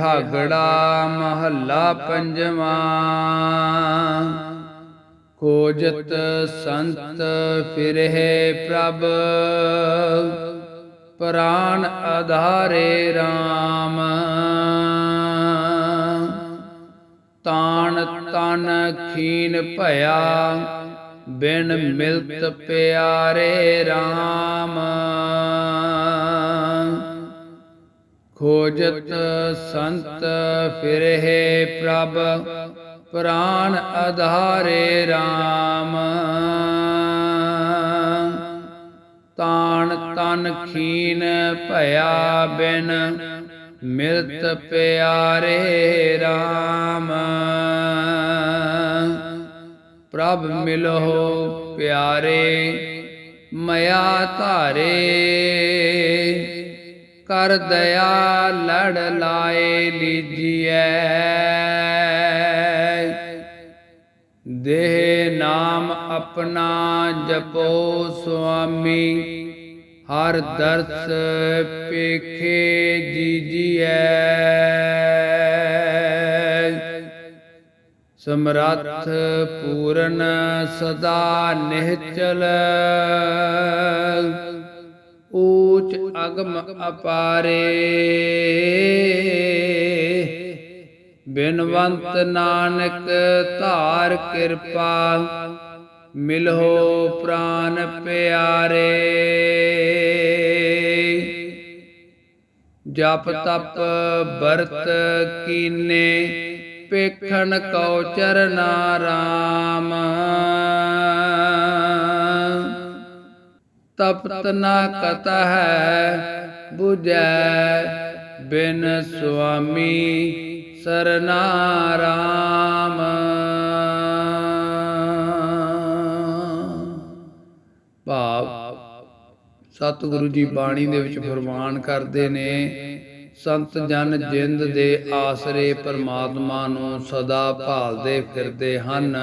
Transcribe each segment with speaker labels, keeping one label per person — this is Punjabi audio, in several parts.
Speaker 1: ਬਿਹਾਗੜਾ ਮਹੱਲਾ ਪੰਜਵਾਂ। ਖੋਜਤ ਸੰਤ ਫਿਰਹਿ ਪ੍ਰਭ, ਪ੍ਰਾਨ ਆਧਾਰੇ RAM ਤਾਣ ਤਨ ਖੀਨ ਭਇਆ, ਬਿਨ ਮਿਲਤ ਪਿਆਰੇ RAM ਖੋਜਤ ਸੰਤ ਫਿਰਹਿ ਪ੍ਰਭ, ਪ੍ਰਾਨ ਆਧਾਰੇ RAM ਤਾਣ ਤਨ ਖੀਨ ਭਇਆ ਬਿਨ ਮਿਲਤ ਪਿਆਰੇ RAM ਪ੍ਰਭ ਮਿਲੋ ਪਿਆਰੇ, ਮਇਆ ਧਾਰੇ ਕਰ ਦਇਆ, ਲੜ ਲਾਏ ਲੀਜੀਐ ਦੇਹ ਨਾਮ ਆਪਣਾ ਜਪੋ ਸੁਆਮੀ, ਹਰ ਦਰਸ ਪੇਖੇ ਜੀਜੀਐ। ਸਮਰੱਥ ਪੂਰਨ ਸਦਾ ਨਿਹਚਲ। ਊਚ ਅਗਮ ਅਪਾਰੇ। ਬਿਨਵੰਤ ਨਾਨਕ ਧਾਰ ਕਿਰਪਾ ਮਿਲੋ ਪ੍ਰਾਨ ਪਿਆਰੇ। ਜਪ ਤਪ ਵਰਤ ਕੀਨੇ, ਪੇਖਣ ਕਉ ਚਰਨਾ ਰਾਮ। ਤਪਤ ਨਾ ਕਤਹ 부ਜੈ ਬਿਨ ਸੁਆਮੀ ਸਰਨਾ ਭਾਵ ਸਤਿਗੁਰੂ ਜੀ ਬਾਣੀ ਦੇ ਵਿੱਚ ਫਰਮਾਨ ਕਰਦੇ ਨੇ, ਸੰਤ ਜਨ ਜਿੰਦ ਦੇ ਆਸਰੇ ਪਰਮਾਤਮਾ ਨੂੰ ਸਦਾ ਭਾਲਦੇ ਫਿਰਦੇ ਹਨ।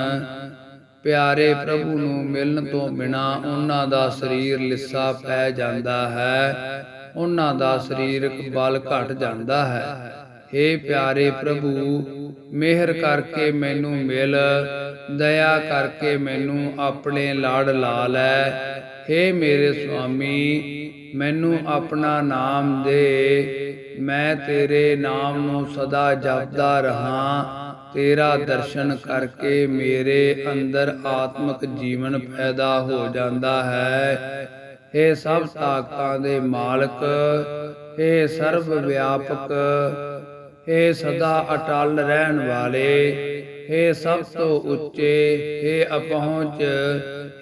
Speaker 1: ਪਿਆਰੇ ਪ੍ਰਭੂ ਨੂੰ ਮਿਲਣ ਤੋਂ ਬਿਨਾ ਉਹਨਾਂ ਦਾ ਸਰੀਰ ਲਿੱਸਾ ਪੈ ਜਾਂਦਾ ਹੈ, ਉਹਨਾਂ ਦਾ ਸਰੀਰਕ ਬਲ ਘਟ ਜਾਂਦਾ ਹੈ। हे ਪਿਆਰੇ ਪ੍ਰਭੂ, ਮਿਹਰ ਕਰਕੇ ਮੈਨੂੰ ਮਿਲ, ਦਇਆ ਕਰਕੇ ਮੈਨੂੰ ਆਪਣੇ ਲਾੜ ਲਾ ਲੈ। हे ਮੇਰੇ ਸੁਆਮੀ, ਮੈਨੂੰ ਆਪਣਾ ਨਾਮ ਦੇ। ਮੈਂ ਤੇਰੇ ਨਾਮ ਨੂੰ ਸਦਾ ਜਪਦਾ ਰਹਾ ਤੇਰਾ ਦਰਸ਼ਨ ਕਰਕੇ ਮੇਰੇ ਅੰਦਰ ਆਤਮਿਕ ਜੀਵਨ ਪੈਦਾ ਹੋ ਜਾਂਦਾ ਹੈ हे ਸਭ ਤਾਕਤਾਂ ਦੇ ਮਾਲਕ हे ਸਰਵ ਵਿਆਪਕ हे ਸਦਾ ਅਟਲ ਰਹਿਣ ਵਾਲੇ हे ਸਭ ਤੋਂ ਉੱਚੇ हे ਅਪਹੁੰਚ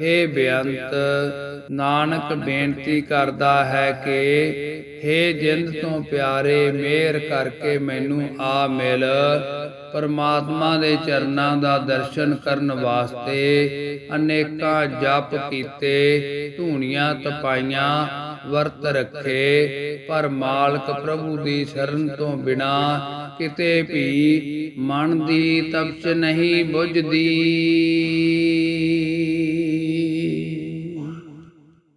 Speaker 1: हे ਬੇਅੰਤ ਨਾਨਕ ਬੇਨਤੀ ਕਰਦਾ ਹੈ ਕਿ हे ਜਿੰਦ ਤੋਂ ਪਿਆਰੇ ਮਿਹਰ ਕਰਕੇ ਮੈਨੂੰ ਆ ਮਿਲ। ਪਰਮਾਤਮਾ ਦੇ ਚਰਨਾਂ ਦਾ ਦਰਸ਼ਨ ਕਰਨ ਵਾਸਤੇ ਅਨੇਕਾਂ ਜਪ ਕੀਤੇ, ਧੂਣੀਆਂ ਤਪਾਈਆਂ ਵਰਤ ਰੱਖੇ। ਪਰ ਮਾਲਕ ਪ੍ਰਭੂ ਦੀ ਸ਼ਰਨ ਤੋਂ ਬਿਨਾ ਕਿਤੇ ਵੀ ਮਨ ਦੀ ਤਪਸ਼ ਨਹੀਂ ਬੁਝਦੀ।